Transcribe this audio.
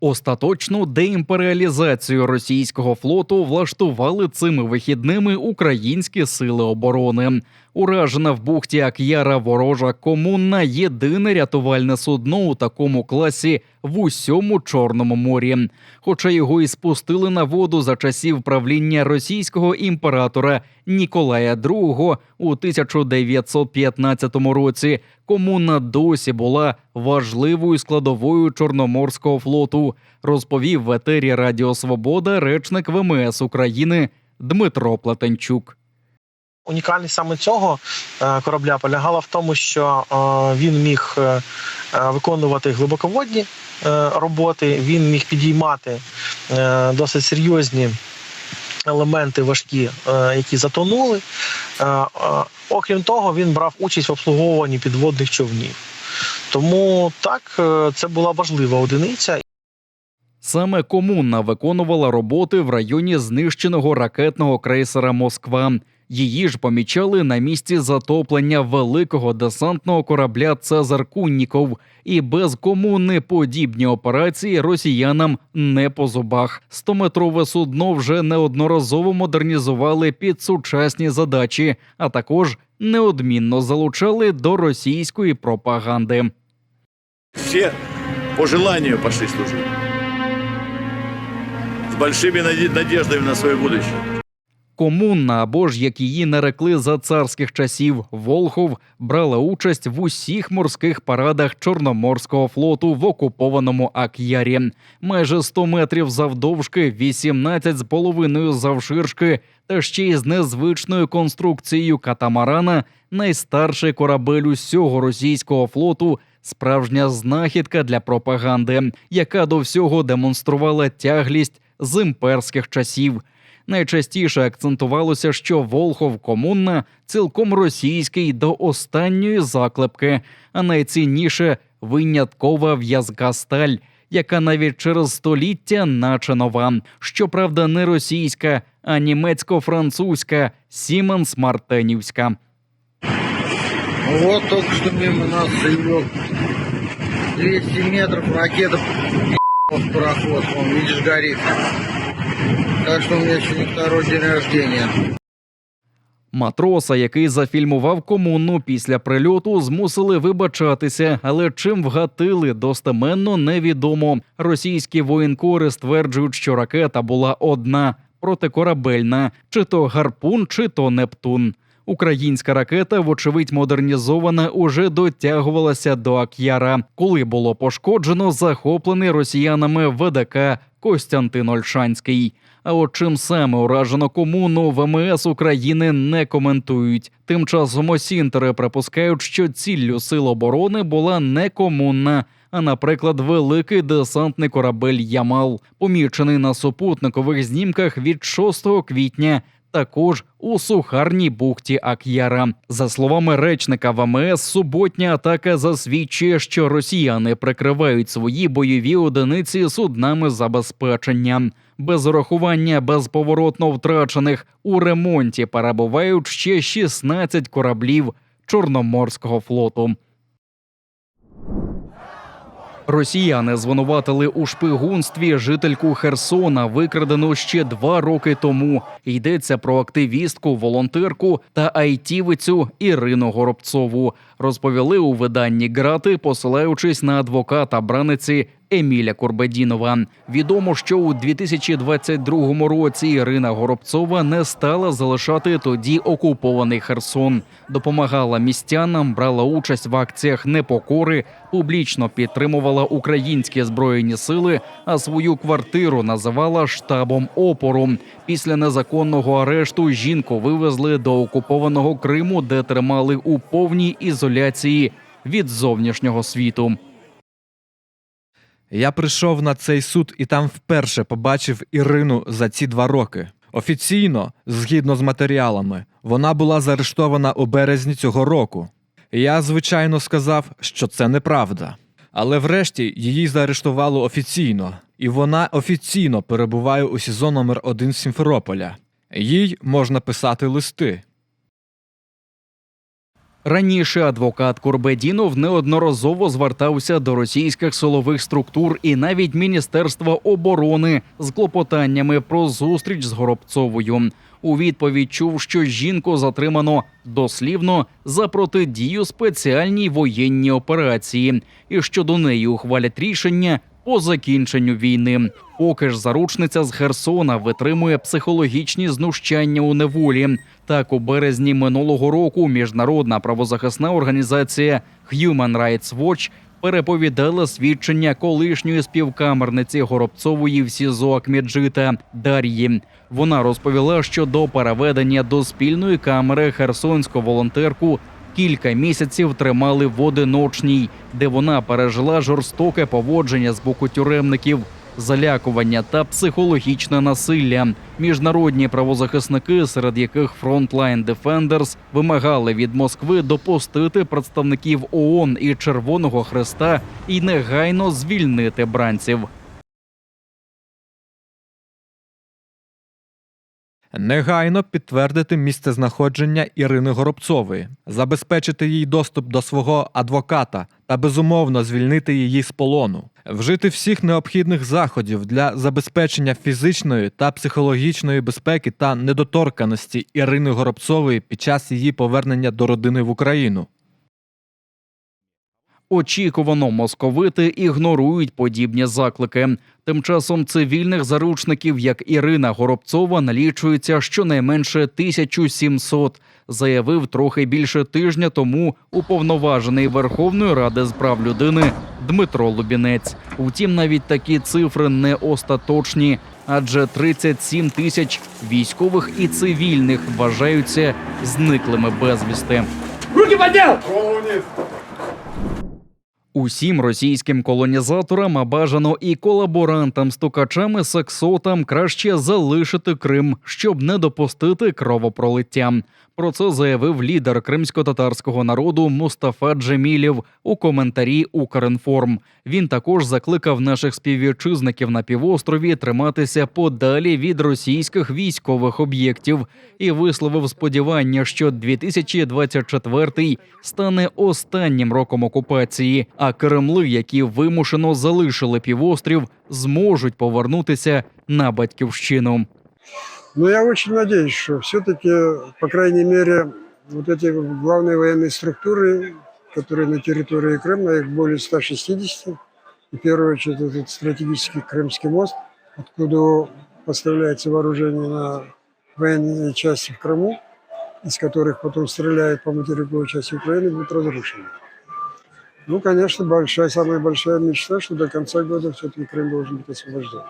Остаточну деімперіалізацію російського флоту влаштували цими вихідними українські сили оборони. Уражена в бухті Ак'яра ворожа комунна єдине рятувальне судно у такому класі в усьому Чорному морі. Хоча його і спустили на воду за часів правління російського імператора Ніколая II у 1915 році, комуна досі була важливою складовою Чорноморського флоту, розповів в етері Радіо Свобода речник ВМС України Дмитро Платенчук. Унікальність саме цього е, корабля полягала в тому, що е, він міг е, виконувати глибоководні роботи, він міг підіймати досить серйозні елементи важкі, які затонули. Окрім того, він брав участь в обслуговуванні підводних човнів. Тому так, це була важлива одиниця. Саме комунна виконувала роботи в районі знищеного ракетного крейсера Москва. Її ж помічали на місці затоплення великого десантного корабля Цезар Кунніков. І без комуни подібні операції росіянам не по зубах. Стометрове судно вже неодноразово модернізували під сучасні задачі, а також неодмінно залучали до російської пропаганди. Все по желанию пошли служить. С большими надеждами на свое будущее. Комунна або ж як її нарекли за царських часів Волхов брала участь в усіх морських парадах Чорноморського флоту в окупованому Ак'ярі. Майже 100 метрів завдовжки, 18 з половиною завширшки, та ще й з незвичною конструкцією катамарана, найстарший корабель усього російського флоту. Справжня знахідка для пропаганди, яка до всього демонструвала тяглість з імперських часів. Найчастіше акцентувалося, що Волхов комунна цілком російський до останньої заклепки, а найцінніше виняткова в'язка сталь, яка навіть через століття наче нова. Щоправда, не російська, а німецько-французька Сіменс Мартенівська. Вот только что мимо нас заявил 200 метров ракета пароход, он, видишь, горит. Так что у меня сегодня второй день рождения. Матроса, який зафільмував комуну після прильоту, змусили вибачатися, але чим вгатили достеменно невідомо. Російські воєнкори стверджують, що ракета була одна протикорабельна, чи то гарпун, чи то Нептун. Українська ракета, вочевидь, модернізована, уже дотягувалася до Ак'яра, коли було пошкоджено захоплений росіянами ВДК Костянтин Ольшанський. А от чим саме уражено комуну ВМС України не коментують. Тим часом осінтери припускають, що ціллю сил оборони була не комунна, а, наприклад, великий десантний корабель Ямал, помічений на супутникових знімках від 6 квітня. Також у сухарній бухті Ак'яра. За словами речника ВМС, суботня атака засвідчує, що росіяни прикривають свої бойові одиниці суднами забезпечення. Без урахування безповоротно втрачених у ремонті перебувають ще 16 кораблів Чорноморського флоту. Росіяни звинуватили у шпигунстві жительку Херсона, викрадену ще два роки тому. Йдеться про активістку, волонтерку та айтівицю Ірину Горобцову. Розповіли у виданні Грати, посилаючись на адвоката браниці Еміля Курбедінова. Відомо, що у 2022 році Ірина Горобцова не стала залишати тоді окупований Херсон, допомагала містянам, брала участь в акціях непокори, публічно підтримувала українські збройні сили, а свою квартиру називала штабом опору. Після незаконного арешту жінку вивезли до окупованого Криму, де тримали у повній ізоляції від зовнішнього світу. Я прийшов на цей суд і там вперше побачив Ірину за ці два роки. Офіційно, згідно з матеріалами, вона була заарештована у березні цього року. Я, звичайно, сказав, що це неправда. Але врешті її заарештували офіційно, і вона офіційно перебуває у СІЗО номер 1 Сімферополя. Їй можна писати листи. Раніше адвокат Курбедінов неодноразово звертався до російських силових структур і навіть Міністерства оборони з клопотаннями про зустріч з Горобцовою. У відповідь чув, що жінку затримано дослівно за протидію спеціальній воєнній операції, і що до неї ухвалять рішення по закінченню війни. Поки ж заручниця з Херсона витримує психологічні знущання у неволі. Так, у березні минулого року міжнародна правозахисна організація Human Rights Watch переповідала свідчення колишньої співкамерниці Горобцової в СІЗО Акмеджита Дар'ї. Вона розповіла, що до переведення до спільної камери херсонську волонтерку кілька місяців тримали в одиночній, де вона пережила жорстоке поводження з боку тюремників, залякування та психологічне насилля. Міжнародні правозахисники, серед яких Frontline Defenders, вимагали від Москви допустити представників ООН і Червоного Хреста і негайно звільнити бранців. Негайно підтвердити місцезнаходження Ірини Горобцової, забезпечити їй доступ до свого адвоката та безумовно звільнити її з полону, вжити всіх необхідних заходів для забезпечення фізичної та психологічної безпеки та недоторканості Ірини Горобцової під час її повернення до родини в Україну. Очікувано московити ігнорують подібні заклики. Тим часом цивільних заручників, як Ірина Горобцова, налічується щонайменше 1700, заявив трохи більше тижня тому уповноважений Верховної Ради з прав людини Дмитро Лубінець. Утім, навіть такі цифри не остаточні, адже 37 тисяч військових і цивільних вважаються зниклими безвісти. Усім російським колонізаторам, а бажано і колаборантам, стукачам і сексотам краще залишити Крим, щоб не допустити кровопролиття. Про це заявив лідер кримсько-татарського народу Мустафа Джемілєв у коментарі Укрінформ. Він також закликав наших співвітчизників на півострові триматися подалі від російських військових об'єктів і висловив сподівання, що 2024 стане останнім роком окупації, а Кремли, які вимушено залишили півострів, зможуть повернутися на батьківщину. Но я очень надеюсь, что все-таки, по крайней мере, вот эти главные военные структуры, которые на территории Крыма, их более 160, и в первую очередь этот стратегический Крымский мост, откуда поставляется вооружение на военные части в Крыму, из которых потом стреляют по материковой части Украины, будут разрушены. Ну, конечно, большая, самая большая мечта, что до конца года все-таки Крым должен быть освобожден.